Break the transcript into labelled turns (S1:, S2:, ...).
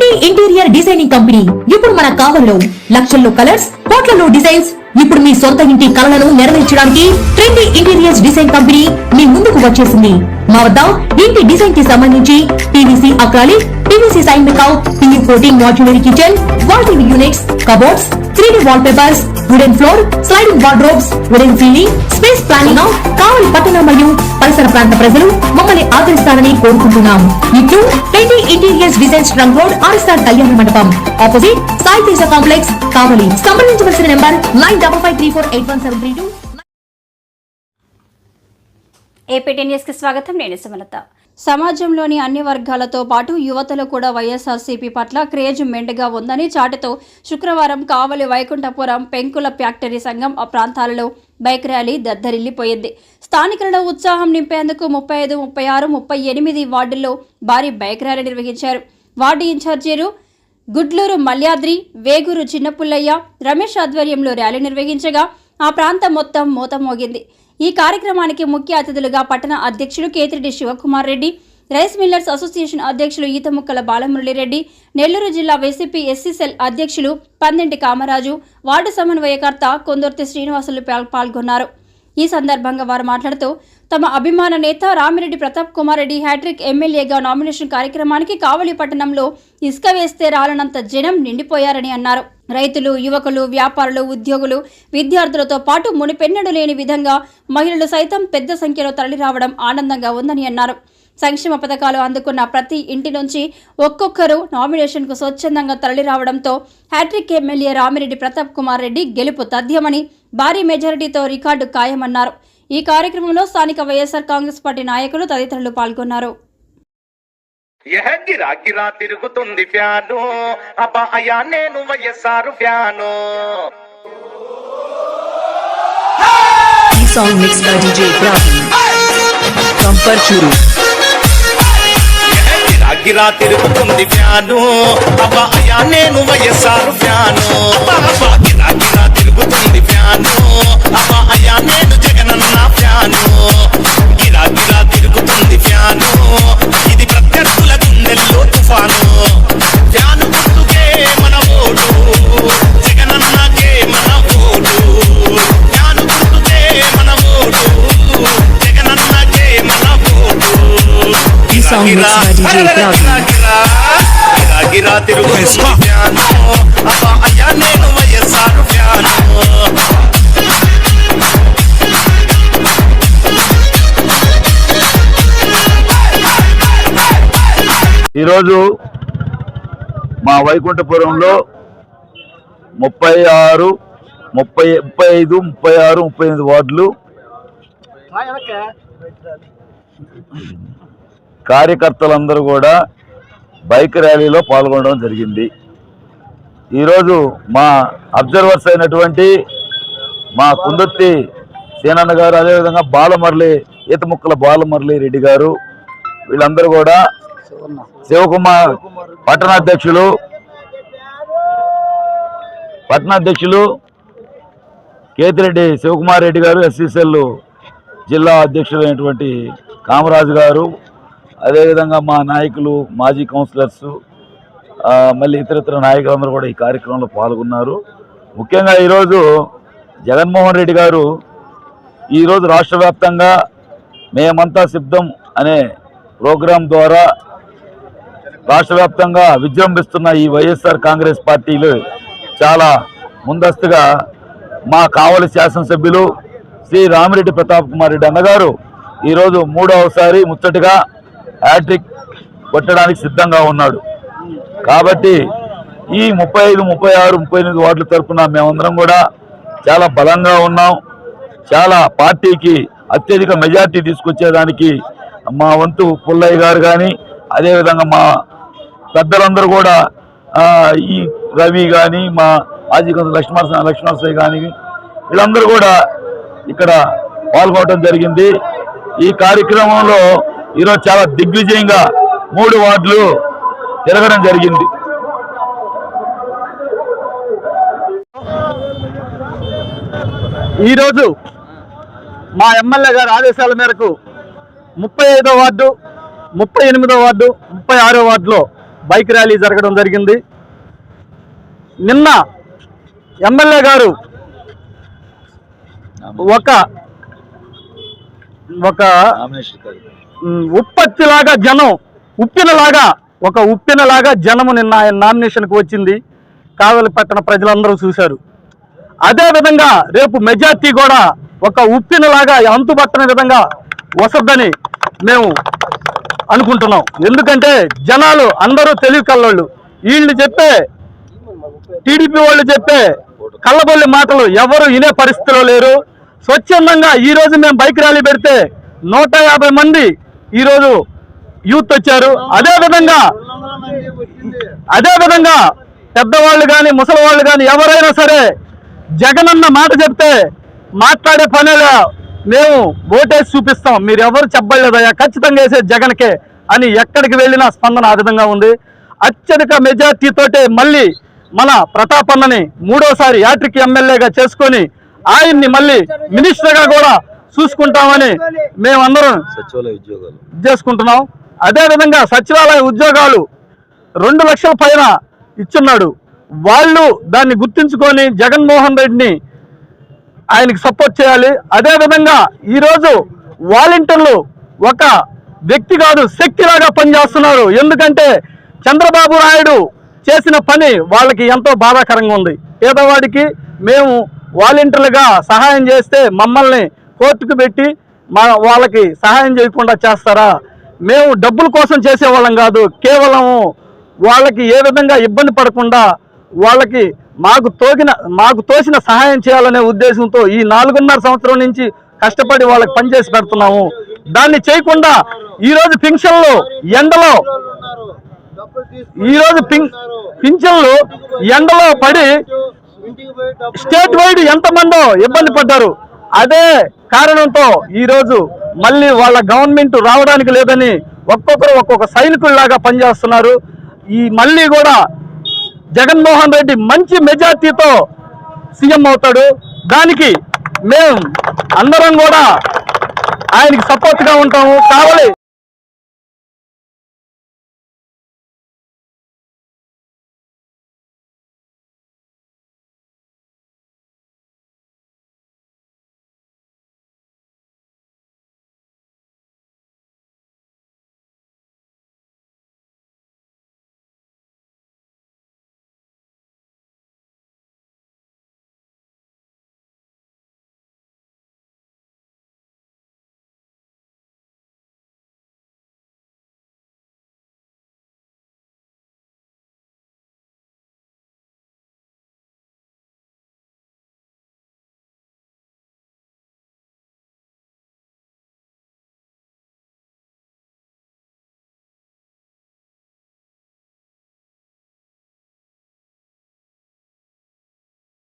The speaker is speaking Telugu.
S1: be trendy interior designing company. ఇప్పుడు మన కావల్లో లక్షల్లో కలర్స్ కోట్లలో డిజైన్స్. ఇప్పుడు మీ సొంత ఇంటి కలలను నెరవేర్చడానికి ట్రెండీ ఇంటీరియర్స్ డిజైన్ కంపెనీ మీ ముందుకు వచ్చేసింది. మా వద్ద ఇంటి డిజైన్కి సంబంధించి PVC acrylic PVC sign మేకౌట్ PU coating modular kitchen wall TV units cupboards three D wall papers wooden floor sliding wardrobes wooden ceiling space planning Kavali పట్టణ మరియు పరిసర ప్రాంత ప్రజలు మమ్మల్ని ఆదరిస్తారని కోరుకుంటున్నాం. ఇట్లు trendy interiors design trunk road star Kalyana Mandapam opposite Sai Teja complex Kavali సంప్రదించవలసిన number nine double five three four eight one seven three two
S2: APT న్యూస్కి స్వాగతం. నేను సుమలత. సమాజంలోని అన్ని వర్గాలతో పాటు యువతలో కూడా వైఎస్ఆర్సీపీ పట్ల క్రేజ్ మెండుగా ఉందని చాటుతో శుక్రవారం కావలి వైకుంఠపురం పెంకుల ఫ్యాక్టరీ సంఘం ఆ ప్రాంతాలలో బైక్ ర్యాలీ దద్దరిల్లిపోయింది. స్థానికులలో ఉత్సాహం నింపేందుకు ముప్పై ఐదు ముప్పై ఆరు ముప్పై ఎనిమిది వార్డుల్లో భారీ బైక్ ర్యాలీ నిర్వహించారు. వార్డు ఇన్ఛార్జీలు గుడ్లూరు మల్యాద్రి వేగూరు చిన్నపుల్లయ్య రమేష్ ఆధ్వర్యంలో ర్యాలీ నిర్వహించగా ఆ ప్రాంతం మొత్తం మోతమోగింది. ఈ కార్యక్రమానికి ముఖ్య అతిథులుగా పట్టణ అధ్యక్షులు Ketireddy Sivakumar Reddy rice millers association అధ్యక్షులు ఈతముక్కల బాలమురళిరెడ్డి నెల్లూరు జిల్లా వైసీపీ ఎస్సీసెల్ అధ్యక్షులు పందింటి కామరాజు వార్డు సమన్వయకర్త కొందర్తి శ్రీనివాసులు పాల్- పాల్గొన్నారు. ఈ సందర్భంగా వారు మాట్లాడుతూ తమ అభిమాన నేత రామిరెడ్డి ప్రతాప్ కుమార్ రెడ్డి హ్యాట్రిక్ ఎమ్మెల్యేగా నామినేషన్ కార్యక్రమానికి కావలి పట్టణంలో ఇసుక వేస్తే రాలనంత జనం నిండిపోయారని అన్నారు. రైతులు యువకులు వ్యాపారులు ఉద్యోగులు విద్యార్థులతో పాటు మునిపెన్నడు లేని విధంగా మహిళలు సైతం పెద్ద సంఖ్యలో తరలిరావడం ఆనందంగా ఉందని అన్నారు. సంక్షేమ పథకాలు అందుకున్న ప్రతి ఇంటి నుంచి ఒక్కొక్కరు నామినేషన్కు స్వచ్ఛందంగా తరలిరావడంతో hat trick MLA Ramireddy Pratap Kumar Reddy గెలుపు తథ్యమని భారీ మెజారిటీతో రికార్డు ఖాయమన్నారు. ఈ కార్యక్రమంలో స్థానిక వైఎస్ఆర్ కాంగ్రెస్ పార్టీ నాయకులు తదితరులు పాల్గొన్నారు.
S3: యహ గిరా గిరా తిరుగుతుంది ఫ్యాను. నేను వైఎస్ఆర్ ఫ్యాను. తిరుగుతుంది నేను వైఎస్ఆర్ గిరా గిరా తిరుగుతుంది గిరా గిరా అబ్బా అయ్యా నేను ఫ్యాను
S4: ఈరోజు మా వైకుంఠపురంలో ముప్పై ఆరు ముప్పై ముప్పై ఐదు ముప్పై ఆరు ముప్పై ఎనిమిది వార్డులు కార్యకర్తలందరూ కూడా బైక్ ర్యాలీలో పాల్గొనడం జరిగింది. ఈరోజు మా అబ్జర్వర్స్ అయినటువంటి మా కుందుర్తి సేనన్న గారు అదేవిధంగా బాలమర్లి ఈతముక్కల బాలమరళి రెడ్డి గారు వీళ్ళందరూ కూడా శివకుమార్ పట్టణాధ్యక్షులు పట్టణాధ్యక్షులు కేతిరెడ్డి శివకుమార్ రెడ్డి గారు ఎస్సీసీఎల్ జిల్లా అధ్యక్షులైనటువంటి కామరాజు గారు అదేవిధంగా మా నాయకులు మాజీ కౌన్సిలర్స్ మళ్ళీ ఇతరితర నాయకులందరూ కూడా ఈ కార్యక్రమంలో పాల్గొన్నారు. ముఖ్యంగా ఈరోజు జగన్మోహన్ రెడ్డి గారు ఈరోజు రాష్ట్ర వ్యాప్తంగా మేమంతా సిద్ధం అనే ప్రోగ్రాం ద్వారా రాష్ట్ర వ్యాప్తంగా విజృంభిస్తున్న ఈ వైఎస్ఆర్ కాంగ్రెస్ పార్టీలు చాలా ముందస్తుగా మా కావలి శాసనసభ్యులు శ్రీ రామిరెడ్డి ప్రతాప్ కుమార్ రెడ్డి అన్నగారు ఈరోజు మూడవసారి ముచ్చటగా హ్యాట్రిక్ కొట్టడానికి సిద్ధంగా ఉన్నాడు. కాబట్టి ఈ ముప్పై ఐదు ముప్పై ఆరు ముప్పై ఎనిమిది వార్డుల తరఫున మేమందరం కూడా చాలా బలంగా ఉన్నాం. చాలా పార్టీకి అత్యధిక మెజార్టీ తీసుకొచ్చేదానికి మా వంతు పుల్లయ్య గారు కానీ అదేవిధంగా మా పెద్దలందరూ కూడా ఈ రవి కానీ మా మాజీ కొంత లక్ష్మణ లక్ష్మణసాయి కానీ వీళ్ళందరూ కూడా ఇక్కడ పాల్గొనడం జరిగింది. ఈ కార్యక్రమంలో ఈరోజు చాలా దిగ్విజయంగా మూడు వార్డులు తిరగడం జరిగింది.
S5: ఈరోజు మా ఎమ్మెల్యే గారి ఆదేశాల మేరకు ముప్పై ఐదో వార్డు ముప్పై ఎనిమిదో వార్డు ముప్పై ఆరో వార్డులో బైక్ ర్యాలీ జరగడం జరిగింది. నిన్న ఎమ్మెల్యే గారు ఒక ఒక ఉత్పత్తిలాగా జనం ఉప్పినలాగా ఒక ఉప్పినలాగా జనము నిన్న ఆయన నామినేషన్కి వచ్చింది. కావలి పట్టణ ప్రజలందరూ చూశారు. అదే విధంగా రేపు మెజార్టీ కూడా ఒక ఉప్పినలాగా అంతుపట్టని విధంగా వసద్దని మేము అనుకుంటున్నాం. ఎందుకంటే జనాలు అందరూ తెలివి కల్లోళ్ళు. వీళ్ళు చెప్పే టీడీపీ వాళ్ళు చెప్పే కళ్ళబొల్లి మాటలు ఎవరు వినే పరిస్థితిలో లేరు. స్వచ్ఛందంగా ఈరోజు మేము బైక్ ర్యాలీ పెడితే నూట యాభై మంది ఈరోజు యూత్ వచ్చారు. అదే విధంగా అదే విధంగా పెద్దవాళ్ళు కానీ ముసలి వాళ్ళు కానీ ఎవరైనా సరే జగనన్న మాట చెప్తే మాట్లాడే పనేలా మేము ఓటేసి చూపిస్తాం. మీరు ఎవరు చెప్పలేదయ్యా? ఖచ్చితంగా వేసే జగన్కే అని ఎక్కడికి వెళ్ళినా స్పందన ఆ విధంగా ఉంది. అత్యధిక మెజార్టీతోటే మళ్ళీ మన ప్రతాపన్నని మూడోసారి యాట్రిక్ ఎమ్మెల్యేగా చేసుకొని ఆయన్ని మళ్ళీ మినిస్టర్గా కూడా చూసుకుంటామని మేమందరం
S4: సచివాలయ ఉద్యోగాలు.
S5: చేసుకుంటున్నాం. అదేవిధంగా సచివాలయ ఉద్యోగాలు రెండు లక్షల పైన ఇచ్చున్నాడు. వాళ్ళు దాన్ని గుర్తించుకొని జగన్మోహన్ రెడ్డిని ఆయనకి సపోర్ట్ చేయాలి. అదేవిధంగా ఈరోజు వాలంటీర్లు ఒక వ్యక్తి కాదు శక్తిలాగా పనిచేస్తున్నారు. ఎందుకంటే చంద్రబాబు నాయుడు చేసిన పని వాళ్ళకి ఎంతో బాధాకరంగా ఉంది. పేదవాడికి మేము వాలంటీర్లుగా సహాయం చేస్తే మమ్మల్ని కోర్టుకు పెట్టి మా వాళ్ళకి సహాయం చేయకుండా చేస్తారా? మేము డబ్బుల కోసం చేసేవాళ్ళం కాదు. కేవలం వాళ్ళకి ఏ విధంగా ఇబ్బంది పడకుండా వాళ్ళకి మాకు తోగిన మాకు తోసిన సహాయం చేయాలనే ఉద్దేశంతో ఈ నాలుగున్నర సంవత్సరం నుంచి కష్టపడి వాళ్ళకి పనిచేసి పెడుతున్నాము. దాన్ని చేయకుండా ఈరోజు పింఛన్లు ఎండలో ఈరోజు పిం- పింఛన్లు ఎండలో పడి స్టేట్ వైడ్ ఎంతమందో ఇబ్బంది పడ్డారు. అదే కారణంతో ఈరోజు మళ్ళీ వాళ్ళ గవర్నమెంట్ రావడానికి లేదని ఒక్కొక్కరు ఒక్కొక్క సైనికుల్లాగా పనిచేస్తున్నారు. ఈ మళ్ళీ కూడా జగన్మోహన్ రెడ్డి మంచి మెజార్టీతో సీఎం అవుతాడు. దానికి మేము అందరం కూడా ఆయనకి సపోర్ట్గా ఉంటాము. కావాలి